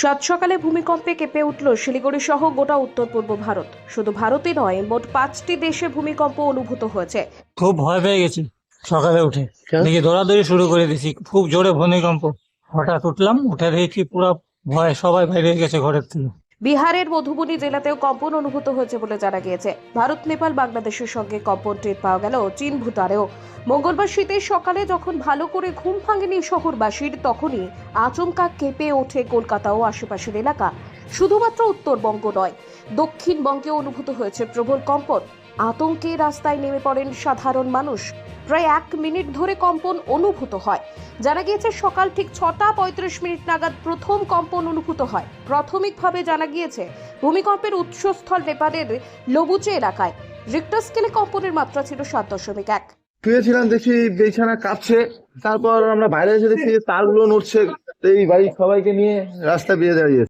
সাত সকালে ভূমিকম্পে কেঁপে উঠল শিলিগুড়ি সহ গোটা উত্তর পূর্ব ভারত। শুধু ভারতই নয় মোট পাঁচটি দেশে ভূমিকম্প অনুভূত হয়েছে। খুব ভয় পেয়ে গেছি সকালে উঠে। দেখি দৌড়াদৌড়ি শুরু করে দিয়েছি খুব জোরে ভূমিকম্প। হঠাৎ উঠলাম উঠে দেখি পুরো ভয় সবাই বাইরে গেছে ঘরের থেকে। বিহারের মধুবনী জেলাতেও কম্পন অনুভূত হয়েছে বলে জানা গিয়েছে। ভারত, নেপাল, বাংলাদেশের সঙ্গে কম্পন টের পাওয়া গেল চীন ভুটানেও। মঙ্গলবার শীতের সকালে যখন ভালো করে ঘুম ভাঙেনি শহরবাসীর, তখনই আচমকা কেঁপে ওঠে কলকাতা ও আশেপাশের এলাকা। শুধুমাত্র উত্তরবঙ্গ নয় দক্ষিণবঙ্গে অনুভূত হয়েছে প্রবল কম্পন। আতঙ্কে রাস্তায় নেমে পড়েন সাধারণ মানুষ। প্রায় এক মিনিট ধরে কম্পন অনুভূত হয়। জানা গিয়েছে, সকাল ঠিক ছটা পঁয়ত্রিশ মিনিট নাগাদ প্রথম কম্পন অনুভূত হয়। প্রাথমিকভাবে জানা গিয়েছে, ভূমিকম্পের উৎসস্থল নেপালের লবুচে এলাকায়। রিক্টার স্কেলে কম্পনের মাত্রা ছিল সাত দশমিক এক। শুয়েছিলাম দেখি বিছানা কাঁপছে। তারপর আমরা বাইরে এসে দেখি তারগুলো নড়ছে। এই বাড়ির সবাইকে নিয়ে রাস্তা বেরিয়ে দাঁড়িয়ে